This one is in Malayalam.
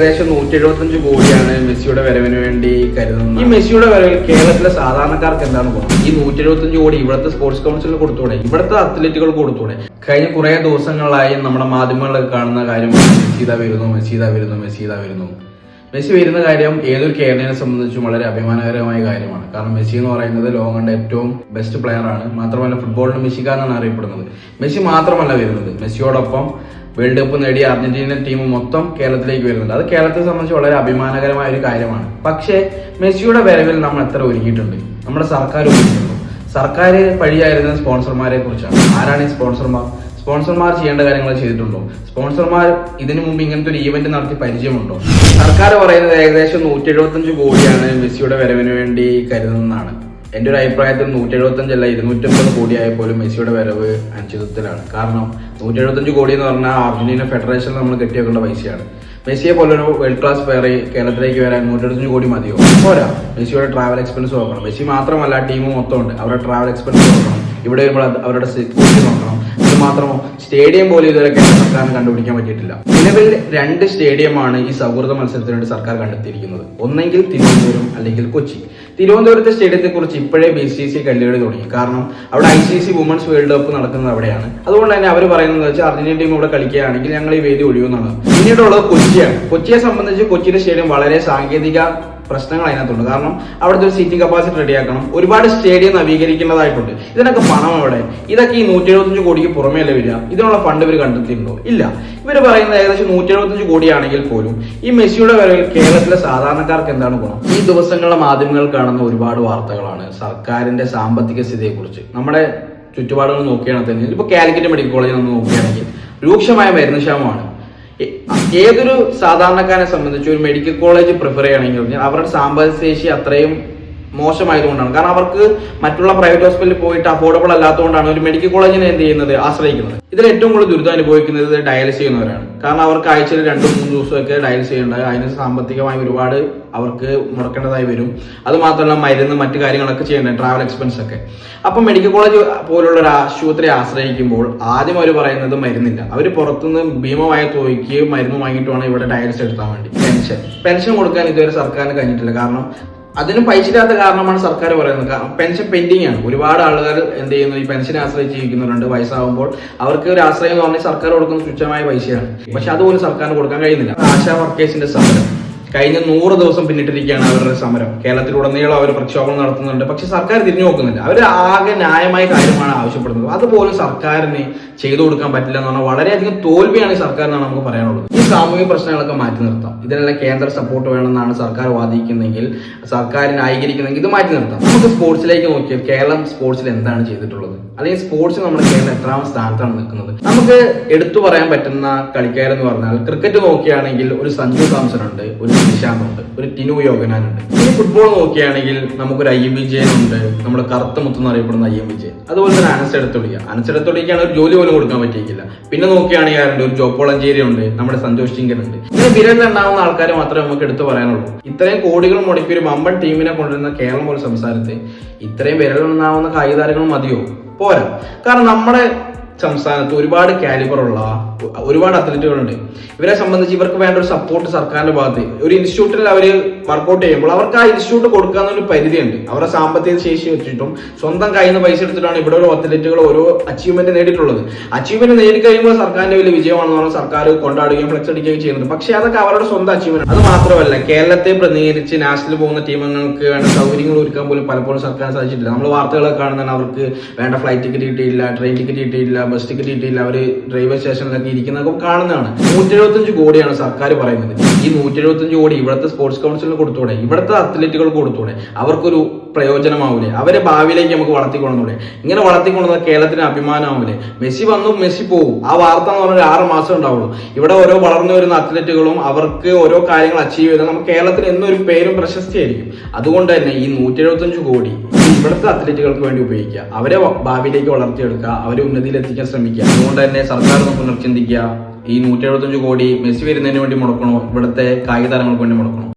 ഏകദേശം നൂറ്റി എഴുപത്തഞ്ച് കോടിയാണ് മെസ്സിയുടെ വരവിന് വേണ്ടി കരുതുന്നത്. ഈ മെസ്സിയുടെ വരവിൽ കേരളത്തിലെ സാധാരണക്കാർക്ക് എന്താണ് ഗുണം? ഈ നൂറ്റി എഴുപത്തഞ്ച് കോടി ഇവിടുത്തെ സ്പോർട്സ് കൗൺസിലിന് കൊടുത്തൂടെ? ഇവിടുത്തെ അത്ലറ്റുകൾ കൊടുത്തൂടെ? കഴിഞ്ഞ കുറെ ദിവസങ്ങളായി നമ്മുടെ മാധ്യമങ്ങളിലൊക്കെ കാണുന്ന കാര്യം മെസ്സിത വരുന്നു മെസ്സിത വരുന്നു മെസ്സിത വരുന്നു. മെസ്സി വരുന്ന കാര്യം ഏതൊരു കേരളീയനെ സംബന്ധിച്ചും വളരെ അഭിമാനകരമായ കാര്യമാണ്. കാരണം മെസ്സി എന്ന് പറയുന്നത് ലോകം കണ്ട ഏറ്റവും ബെസ്റ്റ് പ്ലെയർ ആണ്. മാത്രമല്ല ഫുട്ബോളിന് മെസ്സിക്ക എന്നാണ് അറിയപ്പെടുന്നത്. മെസ്സി മാത്രമല്ല വരുന്നത്. മെസ്സിയോടൊപ്പം വേൾഡ് കപ്പ് നേടിയ അർജന്റീനിയൻ ടീം മൊത്തം കേരളത്തിലേക്ക് വരുന്നുണ്ട്. അത് കേരളത്തെ സംബന്ധിച്ച് വളരെ അഭിമാനകരമായ ഒരു കാര്യമാണ്. പക്ഷേ മെസ്സിയുടെ വരവിൽ നമ്മൾ എത്ര ഒരുക്കിയിട്ടുണ്ട് നമ്മുടെ സർക്കാർ ഒരുക്കിയിട്ടുണ്ട് സർക്കാർ വഴിയായിരുന്ന സ്പോൺസർമാരെ കുറിച്ചാണ്. ആരാണ് ഈ സ്പോൺസർമാർ? സ്പോൺസർമാർ ചെയ്യേണ്ട കാര്യങ്ങൾ ചെയ്തിട്ടുണ്ടോ? സ്പോൺസർമാർ ഇതിനു മുമ്പ് ഇങ്ങനത്തെ ഒരു ഈവന്റ് നടത്തി പരിചയമുണ്ടോ? സർക്കാർ പറയുന്നത് ഏകദേശം നൂറ്റി എഴുപത്തഞ്ച് കോടിയാണ് മെസ്സിയുടെ വരവിന് വേണ്ടി കരുതുന്നതാണ്. എന്റെ ഒരു അഭിപ്രായത്തിൽ നൂറ്റി എഴുപത്തഞ്ചല്ല ഇരുന്നൂറ്റമ്പത് കോടിയായ പോലും മെസ്സിയുടെ വരവ് അനിശ്ചിതത്വത്തിലാണ്. കാരണം നൂറ്റി എഴുപത്തഞ്ച് കോടി എന്ന് പറഞ്ഞാൽ അർജന്റീന ഫെഡറേഷനിൽ നമ്മൾ കെട്ടിവെക്കേണ്ട പൈസയാണ്. മെസ്സിയെ പോലൊരു വേൾഡ് ക്ലാസ് പ്ലെയർ കേരളത്തിലേക്ക് വരാൻ നൂറ്റെഴുപത്തഞ്ച് കോടി മതിയോ? പോരാ. മെസ്സിയുടെ ട്രാവൽ എക്സ്പെൻസ് നോക്കണം. മെസ്സി മാത്രമല്ല ടീം മൊത്തം ഉണ്ട് അവരുടെ ട്രാവൽ എക്സ്പെൻസ് നോക്കണം. ഇവിടെ വരുമ്പോൾ അവരുടെ സെക്യൂരിറ്റി നോക്കണം. ഇത് മാത്രമോ സ്റ്റേഡിയം പോലും ഇതുവരെ കേരള കണ്ടുപിടിക്കാൻ പറ്റിയിട്ടില്ല. നിലവിൽ രണ്ട് സ്റ്റേഡിയമാണ് ഈ സൗഹൃദ മത്സരത്തിനുവേണ്ടി സർക്കാർ കണ്ടെത്തിയിരിക്കുന്നത്. ഒന്നെങ്കിൽ തിരുവനന്തപുരം അല്ലെങ്കിൽ കൊച്ചി. തിരുവനന്തപുരത്തെ സ്റ്റേഡിയത്തെ കുറിച്ച് ഇപ്പോഴേ ബി സി സി കല്ലുകളി തുടങ്ങി. കാരണം അവിടെ I C C women's world cup നടക്കുന്നത് അവിടെയാണ്. അതുകൊണ്ട് തന്നെ അവർ പറയുന്നത് വെച്ചാൽ അർജന്റീന ടീം ഇവിടെ കളിക്കുകയാണെങ്കിൽ ഞങ്ങൾ ഈ വേദി ഒഴിയുമെന്നാണ് പിന്നീടുള്ളത് കൊച്ചിയാണ്. കൊച്ചിയെ സംബന്ധിച്ച് കൊച്ചിയുടെ സ്റ്റേഡിയം വളരെ സാങ്കേതിക പ്രശ്നങ്ങൾ അതിനകത്തുണ്ട്. കാരണം അവിടുത്തെ ഒരു സീറ്റിംഗ് കപ്പാസിറ്റി റെഡിയാക്കണം. ഒരുപാട് സ്റ്റേഡിയം നവീകരിക്കേണ്ടതായിട്ടുണ്ട്. ഇതിനൊക്കെ പണം എവിടെ? ഇതൊക്കെ ഈ നൂറ്റി എഴുപത്തഞ്ച് കോടിക്ക് പുറമേ അല്ലേ വരിക? ഇതിനുള്ള ഫണ്ട് ഇവർ കണ്ടെത്തിയിട്ടുണ്ടോ? ഇല്ല. ഇവർ പറയുന്നത് ഏകദേശം നൂറ്റി എഴുപത്തഞ്ച് കോടിയാണെങ്കിൽ പോലും ഈ മെസ്സിയുടെ വരവിൽ കേരളത്തിലെ സാധാരണക്കാർക്ക് എന്താണ് ഗുണം? ഈ ദിവസങ്ങളിലെ മാധ്യമങ്ങൾ കാണുന്ന ഒരുപാട് വാർത്തകളാണ്. സർക്കാരിന്റെ സാമ്പത്തിക സ്ഥിതിയെക്കുറിച്ച്. നമ്മുടെ ചുറ്റുപാടുകൾ നോക്കുകയാണെങ്കിൽ ഇപ്പൊ കാലിക്കറ്റ് മെഡിക്കൽ കോളേജിൽ നമ്മൾ നോക്കുകയാണെങ്കിൽ രൂക്ഷമായ മരുന്ന് ക്ഷാമമാണ്. ഏതൊരു സാധാരണക്കാരനെ സംബന്ധിച്ച് ഒരു മെഡിക്കൽ കോളേജ് പ്രിഫർ ചെയ്യണമെങ്കിൽ അവരുടെ സാമ്പത്തിക ശേഷി അത്രയും മോശമായതുകൊണ്ടാണ്. കാരണം അവർക്ക് മറ്റുള്ള പ്രൈവറ്റ് ഹോസ്പിറ്റലിൽ പോയിട്ട് അഫോർഡബിൾ അല്ലാത്തതുകൊണ്ടാണ് ഒരു മെഡിക്കൽ കോളേജിനെ എന്ത് ചെയ്യുന്നത്? ആശ്രയിക്കുന്നത്. ഇതിൽ ഏറ്റവും കൂടുതൽ ദുരിതം അനുഭവിക്കുന്നത് ഡയാലിസ് ചെയ്യുന്നവരാണ്. കാരണം അവർക്ക് ആഴ്ചയിൽ രണ്ട് മൂന്ന് ദിവസമൊക്കെ ഡയാലിസ് ചെയ്യേണ്ടത്. അതിന് സാമ്പത്തികമായി ഒരുപാട് അവർക്ക് മുടക്കേണ്ടതായി വരും. അത് മാത്രമല്ല മരുന്ന് മറ്റു കാര്യങ്ങളൊക്കെ ചെയ്യേണ്ടത് ട്രാവൽ എക്സ്പെൻസ് ഒക്കെ. അപ്പം മെഡിക്കൽ കോളേജ് പോലുള്ള ഒരു ആശുപത്രി ആശ്രയിക്കുമ്പോൾ ആദ്യം അവർ പറയുന്നത് മരുന്നില്ല. അവർ പുറത്തുനിന്ന് ഭീമമായ തുകയ്ക്ക് മരുന്ന് വാങ്ങിയിട്ട് വേണം ഇവിടെ ഡയാലിസിസ് എടുത്താൽ വേണ്ടി. പെൻഷൻ പെൻഷൻ കൊടുക്കാൻ ഇതുവരെ സർക്കാരിന് കഴിഞ്ഞിട്ടില്ല. കാരണം അതിന് പൈസ ഇല്ലാത്ത കാരണമാണ് സർക്കാർ പറയുന്നത്. പെൻഷൻ പെൻഡിങ് ആണ്. ഒരുപാട് ആളുകൾ എന്ത് ചെയ്യുന്നു? ഈ പെൻഷനെ ആശ്രയിച്ച് ജീവിക്കുന്നുണ്ട് വയസ്സാകുമ്പോൾ അവർക്ക് ഒരു ആശ്രയം എന്ന് പറഞ്ഞാൽ സർക്കാർ കൊടുക്കുന്ന തുച്ഛമായ പൈസയാണ്. പക്ഷെ അതുപോലും സർക്കാരിന് കൊടുക്കാൻ കഴിയുന്നില്ല. ആശാ വർക്കേഴ്സിന്റെ സമരം. കഴിഞ്ഞ നൂറ് ദിവസം പിന്നിട്ടിരിക്കുകയാണ് അവരുടെ സമരം. കേരളത്തിലുടനീളം അവർ പ്രക്ഷോഭം നടത്തുന്നുണ്ട്. പക്ഷെ സർക്കാർ തിരിഞ്ഞു നോക്കുന്നില്ല. അവർ ആകെ ന്യായമായ കാര്യമാണ് ആവശ്യപ്പെടുന്നത്. അതുപോലും സർക്കാരിന് ചെയ്തു കൊടുക്കാൻ പറ്റില്ല എന്ന് പറഞ്ഞാൽ വളരെയധികം തോൽവിയാണ് ഈ സർക്കാരിനാണ് നമുക്ക് പറയാനുള്ളത്. ഈ സാമൂഹിക പ്രശ്നങ്ങളൊക്കെ മാറ്റി നിർത്താം. ഇതിനെല്ലാം കേന്ദ്ര സപ്പോർട്ട് വേണമെന്നാണ് സർക്കാർ വാദിക്കുന്നെങ്കിൽ സർക്കാരിന് ന്യായീകരിക്കുന്നെങ്കിൽ ഇത് മാറ്റി നിർത്താം. നമുക്ക് സ്പോർട്സിലേക്ക് നോക്കിയാൽ കേരളം സ്പോർട്സിൽ എന്താണ് ചെയ്തിട്ടുള്ളത്? അല്ലെങ്കിൽ സ്പോർട്സ് നമ്മുടെ കേരളം എത്രാം സ്ഥാനത്താണ് നിൽക്കുന്നത്? നമുക്ക് എടുത്തു പറയാൻ പറ്റുന്ന കളിക്കാരെന്ന് പറഞ്ഞാൽ ക്രിക്കറ്റ് നോക്കുകയാണെങ്കിൽ ഒരു സഞ്ജു സാംസൺ ഉണ്ട് ഒരു നിശാന്ത് ഉണ്ട് ഒരു ടിനു യോഗനാനുണ്ട് ഇനി ഫുട്ബോൾ നോക്കുകയാണെങ്കിൽ നമുക്കൊരു ഐ എം വിജയൻ ഉണ്ട് നമ്മുടെ കറുത്ത മുത്തെന്ന് അറിയപ്പെടുന്ന ഐ എം വിജയൻ. അതുപോലെ തന്നെ അനസെടുത്തൊടിക്ക അനച്ചെടുത്തൊടിക്കാണ് ഒരു ജോലി പോലും കൊടുക്കാൻ പറ്റിയില്ല പിന്നെ നോക്കുകയാണെങ്കിൽ ആരുണ്ട്? ഒരു ജോപ്പോളഞ്ചേരി ഉണ്ട്. നമ്മുടെ സന്തോഷ് ചിങ്കൻ ഉണ്ട്. ഇങ്ങനെ വിരലിലുണ്ടാവുന്ന ആൾക്കാരെ മാത്രമേ നമുക്ക് എടുത്തു പറയാനുള്ളൂ. ഇത്രയും കോടികൾ മുടക്കി ഒരു വമ്പൻ ടീമിനെ കൊണ്ടുവരുന്ന കേരളം പോലെ സംസ്ഥാനത്ത് ഇത്രയും വിരലുണ്ടാവുന്ന കായികതാരങ്ങൾ മതിയോ? പോരാ. കാരണം നമ്മുടെ സംസ്ഥാനത്ത് ഒരുപാട് കാലിബറുള്ള ഒരുപാട് അത്ലറ്റുകളുണ്ട്. ഇവരെ സംബന്ധിച്ച് ഇവർക്ക് വേണ്ട ഒരു സപ്പോർട്ട് സർക്കാരിന്റെ ഭാഗത്ത്. ഒരു ഇൻസ്റ്റിറ്റ്യൂട്ടിൽ അവർ വർക്കൗട്ട് ചെയ്യുമ്പോൾ അവർക്ക് ആ ഇൻസ്റ്റിറ്റ്യൂട്ട് കൊടുക്കാവുന്ന ഒരു പരിധിയുണ്ട്. അവരുടെ സാമ്പത്തിക ശേഷി വെച്ചിട്ടും സ്വന്തം കയ്യിൽ നിന്ന് പൈസ എടുത്തിട്ടാണ് ഇവിടെ ഓരോ അത്ലറ്റുകൾ ഓരോ അച്ചീവ്മെന്റ് നേടിയിട്ടുള്ളത്. അച്ചീവ്മെന്റ് നേടിക്കഴിയുമ്പോൾ സർക്കാരിന്റെ വലിയ വിജയമാണെന്ന് പറഞ്ഞാൽ സർക്കാർ കൊണ്ടാടുകയും ഫ്ലെക്സ് അടിക്കുകയും ചെയ്യുന്നുണ്ട്. പക്ഷേ അതൊക്കെ അവരുടെ സ്വന്തം അച്ചീവ്മെന്റ് അത് മാത്രമല്ല കേരളത്തെ പ്രതിനിധീകരിച്ച് നാഷണൽ പോകുന്ന ടീമുകൾക്ക് വേണ്ട സൗകര്യങ്ങൾ ഒരുക്കാൻ പോലും പലപ്പോഴും സർക്കാർ സാധിച്ചിട്ടില്ല. നമ്മൾ വാർത്തകളൊക്കെ കാണുന്നതാണ് അവർക്ക് വേണ്ട ഫ്ലൈറ്റ് ടിക്കറ്റ് കിട്ടിയില്ല ട്രെയിൻ ടിക്കറ്റ് കിട്ടിയില്ല ബസ് ടിക്കറ്റ് കിട്ടിയില്ല അവർ ഡ്രൈവർ സ്റ്റേഷനിലൊക്കെ ഇരിക്കുന്നതൊക്കെ കാണുന്നതാണ്. നൂറ്റി എഴുപത്തഞ്ച് കോടിയാണ് സർക്കാർ പറയുന്നത്. ഈ നൂറ്റി എഴുപത്തഞ്ച് കോടി ഇവിടുത്തെ സ്പോർട്സ് കൗൺസിലിന് കൊടുത്തൂടെ? ഇവിടുത്തെ അത്ലറ്റുകൾ കൊടുത്തൂടെ? അവർക്കൊരു പ്രയോജനമാവൂലേ? അവരെ ഭാവിയിലേക്ക് നമുക്ക് വളർത്തിക്കൊണ്ടുകൂടെ ഇങ്ങനെ വളർത്തിക്കൊണ്ടുവന്ന കേരളത്തിന് അഭിമാനമാവൂലേ? മെസ്സി വന്നു മെസ്സി പോകും ആ വാർത്ത എന്ന് പറഞ്ഞാൽ ആറ് മാസം ഉണ്ടാവുള്ളൂ. ഇവിടെ ഓരോ വളർന്നു വരുന്ന അത്ലറ്റുകളും അവർക്ക് ഓരോ കാര്യങ്ങൾ അച്ചീവ് ചെയ്താൽ നമുക്ക് കേരളത്തിന് എന്നൊരു പേരും പ്രശസ്തിയായിരിക്കും. അതുകൊണ്ട് തന്നെ ഈ നൂറ്റി എഴുപത്തഞ്ച് കോടി ഇവിടുത്തെ അത്ലറ്റുകൾക്ക് വേണ്ടി ഉപയോഗിക്കുക. അവരെ ഭാവിയിലേക്ക് വളർത്തിയെടുക്കുക. അവരെ ഉന്നതിയിൽ എത്തിക്കാൻ ശ്രമിക്കുക. അതുകൊണ്ട് തന്നെ സർക്കാർ ഒന്ന് പുനർചിന്തിക്കുക ഈ നൂറ്റി എഴുപത്തഞ്ച് കോടി മെസ്സി വരുന്നതിന് വേണ്ടി മുടക്കണോ? ഇവിടുത്തെ കായിക താരങ്ങൾക്ക് വേണ്ടി മുടക്കണോ?